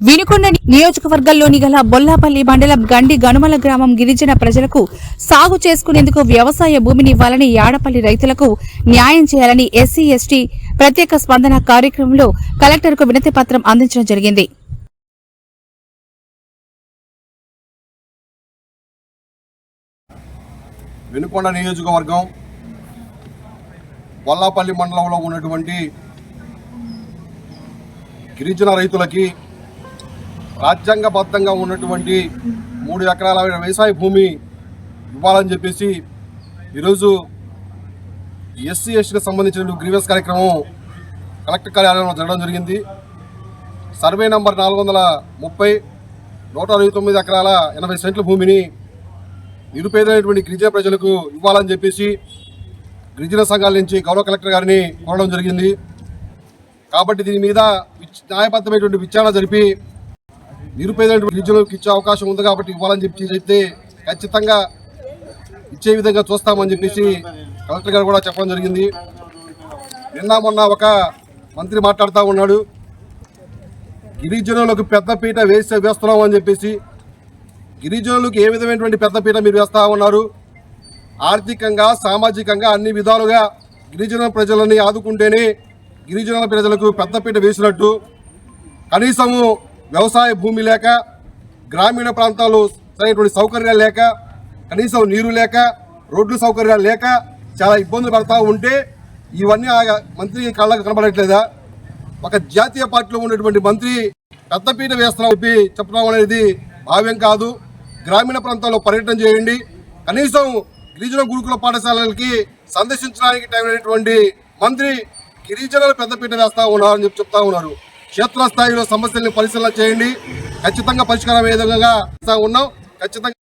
వినుకొండ నియోజకవర్గంలోని గల బొల్లాపల్లి మండలం గండి గనుమల గ్రామం గిరిజన ప్రజలకు సాగు చేసుకునేందుకు వ్యవసాయ భూమిని ఇవ్వాలని యాడపల్లి రైతులకు న్యాయం చేయాలని ఎస్సీ ఎస్టీ ప్రత్యేక స్పందన కార్యక్రమంలో కలెక్టర్కు వినతి పత్రం అందించడం జరిగింది. వినుకొండ నియోజకవర్గం బొల్లాపల్లి మండలంలో ఉన్నటువంటి గిరిజన రైతులకి రాజ్యాంగబద్ధంగా ఉన్నటువంటి మూడు ఎకరాల వ్యవసాయ భూమి ఇవ్వాలని చెప్పేసి ఈరోజు ఎస్సీ ఎస్టీకి సంబంధించిన గ్రీవెన్స్ కార్యక్రమం కలెక్టర్ కార్యాలయంలో జరగడం జరిగింది. సర్వే నంబర్ నాలుగు వందల ముప్పై నూట అరవై తొమ్మిది ఎకరాల ఎనభై సెంట్ల భూమిని నిరుపేదైనటువంటి గిరిజన ప్రజలకు ఇవ్వాలని చెప్పేసి గిరిజన సంఘాల నుంచి గౌరవ కలెక్టర్ గారిని కోరడం జరిగింది. కాబట్టి దీని మీద విచ్- న్యాయబద్ధమైనటువంటి విచారణ జరిపి నిరుపేదైన గిరిజనులకు ఇచ్చే అవకాశం ఉంది కాబట్టి ఇవ్వాలని చెప్పి చెప్తే ఖచ్చితంగా ఇచ్చే విధంగా చూస్తామని చెప్పేసి కలెక్టర్ గారు కూడా చెప్పడం జరిగింది. నిన్న మొన్న ఒక మంత్రి మాట్లాడుతూ ఉన్నాడు. గిరిజనులకు పెద్దపీట వేస్తే వేస్తున్నాం అని చెప్పేసి గిరిజనులకు ఏ విధమైనటువంటి పెద్దపీట మీరు వేస్తూ ఉన్నారు? ఆర్థికంగా సామాజికంగా అన్ని విధాలుగా గిరిజన ప్రజలని ఆదుకుంటేనే గిరిజన ప్రజలకు పెద్దపీట వేసినట్టు. కనీసము వ్యవసాయ భూమి లేక గ్రామీణ ప్రాంతాలు సరైనటువంటి సౌకర్యాలు లేక కనీసం నీరు లేక రోడ్లు సౌకర్యాలు లేక చాలా ఇబ్బందులు పడతా ఉంటే ఇవన్నీ ఆ మంత్రి కళ్ళకు కనబడట్లేదా ఒక జాతీయ పార్టీలో ఉన్నటువంటి మంత్రి పెద్దపీట వేస్తున్నాం చెప్పి చెప్పడం అనేది భావ్యం కాదు. గ్రామీణ ప్రాంతాల్లో పర్యటన చేయండి. కనీసం గిరిజన గురుకుల పాఠశాలలకి సందర్శించడానికి టైం అయినటువంటి మంత్రి గిరిజనులు పెద్దపీట వేస్తా ఉన్నారని చెప్పి చెప్తా ఉన్నారు. క్షేత్రస్థాయిలో సమస్యల్ని పరిశీలన చేయండి. ఖచ్చితంగా పరిష్కారం ఏ విధంగా ఉన్నాం. ఖచ్చితంగా